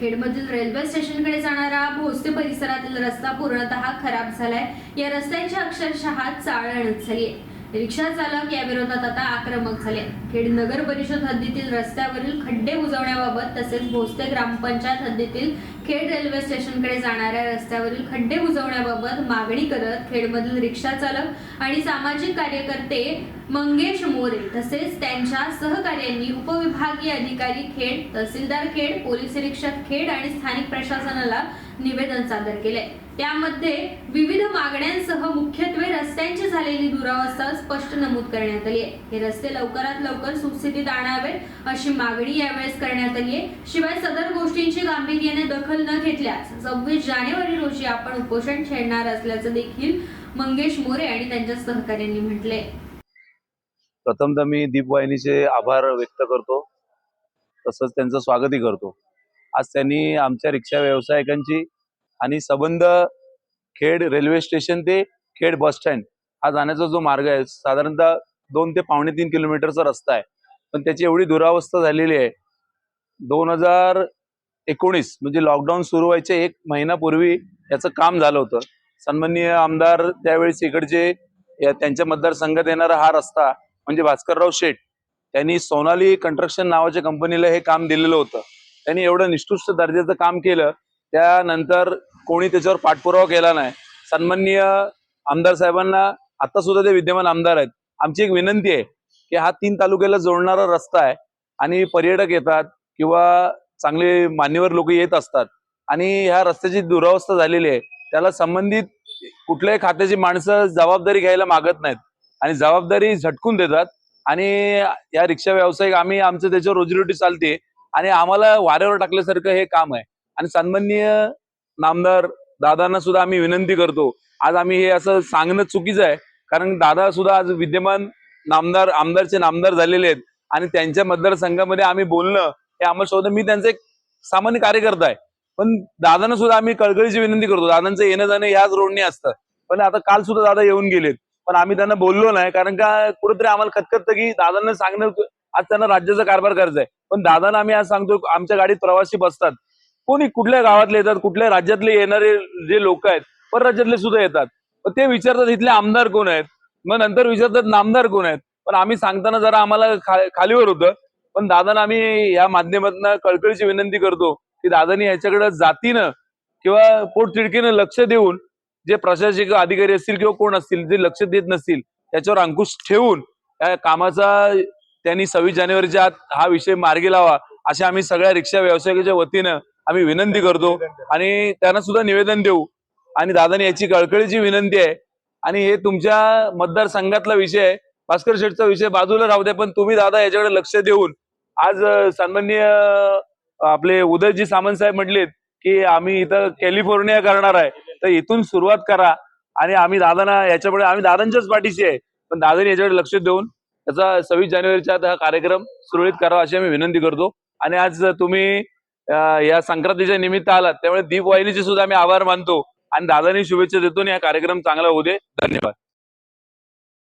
खेडमधील railway स्टेशनकडे जाणारा भोसते परिसरातील रस्ता पूर्णतः खराब झालाय. या रस्त्याची अक्षरशः चाळणच झाली रिक्षा चालक या विरोधात आता आक्रमक झाले. खेड नगर परिषद हद्दीतील रस्त्यावरील खड्डे बुजवण्याबाबत तसेच भोसते ग्रामपंचायत हद्दीतील खेड रेल्वे स्टेशनकडे जाणाऱ्या रस्त्यावरील खड्डे बुजवण्याबाबत मागणी करत खेडमधील रिक्षा चालक आणि सामाजिक कार्यकर्ते मंगेश मोरे तसेच त्यांच्या सहकार्यांनी उपविभागीय अधिकारी खेड तहसीलदार खेड पोलीस निरीक्षक खेड आणि स्थानिक प्रशासनाला निवेदन सादर केले. त्यामध्ये विविध मागण्यांसह मुख्यत्वे रस्त्यांची झालेली दुरावस्था स्पष्ट नमूद करण्यात आली आहे. हे रस्ते लवकरात लवकर सुस्थितीत आणावेत अशी मागणी यावेळेस करण्यात आली आहे. शिवाय सदर गोष्टींची गांभीर्याने दखल न घेतल्यास सव्वीस जानेवारी रोजी आपण उपोषण छेडणार असल्याचं देखील मंगेश मोरे आणि त्यांच्या सहकार्यांनी म्हटले प्रथमतः मी दीपवाहिनीचे आभार व्यक्त करतो. तसंच त्यांचं स्वागतही करतो. आज त्यांनी आमच्या रिक्षा व्यावसायिकांची आणि सबंध खेड रेल्वे स्टेशन ते खेड बस स्टँड हा जाण्याचा जो मार्ग आहे साधारणतः दोन ते पावणे तीन किलोमीटरचा रस्ता आहे. पण त्याची एवढी दुरावस्था झालेली आहे. दोन हजार एकोणीस म्हणजे लॉकडाऊन सुरू व्हायचे एक महिनापूर्वी याचं काम झालं होतं. सन्माननीय आमदार त्यावेळेस इकडचे त्यांच्या मतदारसंघात येणारा हा रस्ता म्हणजे भास्करराव शेठ त्यांनी सोनाली कंस्ट्रक्शन नावाच्या कंपनीला हे काम दिलेलं होतं. त्यांनी एवढं निष्कृष्ट दर्जाचं काम केलं. त्यानंतर कोणी त्याच्यावर पाठपुरावा केला नाही. सन्माननीय आमदार साहेबांना आता सुद्धा ते विद्यमान आमदार आहेत. आमची एक विनंती आहे की हा तीन तालुक्याला जोडणारा रस्ता आहे आणि पर्यटक येतात किंवा चांगले मान्यवर लोक येत असतात आणि ह्या रस्त्याची दुरावस्था झालेली आहे. त्याला संबंधित कुठल्याही खात्याची माणसं जबाबदारी घ्यायला मागत नाहीत आणि जबाबदारी झटकून देतात आणि या रिक्षा व्यावसायिक आम्ही आमचं त्याच्यावर रोजीरोटी चालते आणि आम्हाला वाऱ्यावर टाकल्यासारखं हे काम आहे. आणि सन्माननीय नामदार दादांना सुद्धा आम्ही विनंती करतो. आज आम्ही हे असं सांगणं चुकीचं आहे. कारण दादा सुद्धा आज विद्यमान नामदार आमदारचे नामदार झालेले आहेत. आणि त्यांच्या मतदारसंघामध्ये आम्ही बोलणं हे आम्हाला शोध मी त्यांचा एक सामान्य कार्यकर्ता आहे. पण दादांना सुद्धा आम्ही कळकळीची विनंती करतो. दादांचं येणं जाणं याच रोडने असतं. पण आता काल सुद्धा दादा येऊन गेलेत. पण आम्ही त्यांना बोललो नाही. कारण का कुठेतरी आम्हाला खतखत की दादांना सांगणं आज त्यांना राज्याचा कारभार करायचा आहे. पण दादांना आम्ही आज सांगतो आमच्या गाडीत प्रवासी बसतात. कोणी कुठल्या गावातले येतात कुठल्या राज्यातले येणारे जे लोक आहेत परराज्यातले सुद्धा येतात. ते विचारतात इथले आमदार कोण आहेत? मग नंतर विचारतात नामदार कोण आहेत? पण आम्ही सांगताना जरा आम्हाला खा- खालीवर होतं. पण दादांना आम्ही या माध्यमातून कळकळीची विनंती करतो की दादांनी याच्याकडे जातीनं किंवा पोटतिडकीनं लक्ष देऊन जे प्रशासकीय अधिकारी असतील किंवा कोण असतील जे लक्ष देत नसतील त्याच्यावर अंकुश ठेवून या कामाचा त्यांनी सव्वीस जानेवारीच्या आत हा विषय मार्गी लावा अशा आम्ही सगळ्या रिक्षा व्यावसायिकाच्या वतीनं आम्ही विनंती करतो. आणि त्यांना सुद्धा निवेदन देऊ. आणि दादानी याची कळकळीची विनंती आहे. आणि हे तुमच्या मतदारसंघातला विषय आहे. भास्कर शेठचा विषय बाजूला राहू द्या पण तुम्ही दादा याच्याकडे लक्ष देऊन. आज अं, आपले उदयजी सामंत साहेब म्हटलेत की आम्ही इथं कॅलिफोर्निया करणार आहे. तर इथून सुरुवात करा. आणि आम्ही दादांना याच्यापुढे आम्ही दादांच्याच पाठीशी आहे. पण दादांनी याच्याकडे लक्ष देऊन त्याचा सव्वीस जानेवारीच्या आत हा कार्यक्रम सुरळीत करावा अशी आम्ही विनंती करतो. आणि आज तुम्ही या संक्रांतीच्या निमित्त आला. त्यामुळे दीप वाहिनीचे सुद्धा आम्ही आभार मानतो. आणि दादांनी शुभेच्छा देतो आणि हा कार्यक्रम चांगला होऊ दे. धन्यवाद.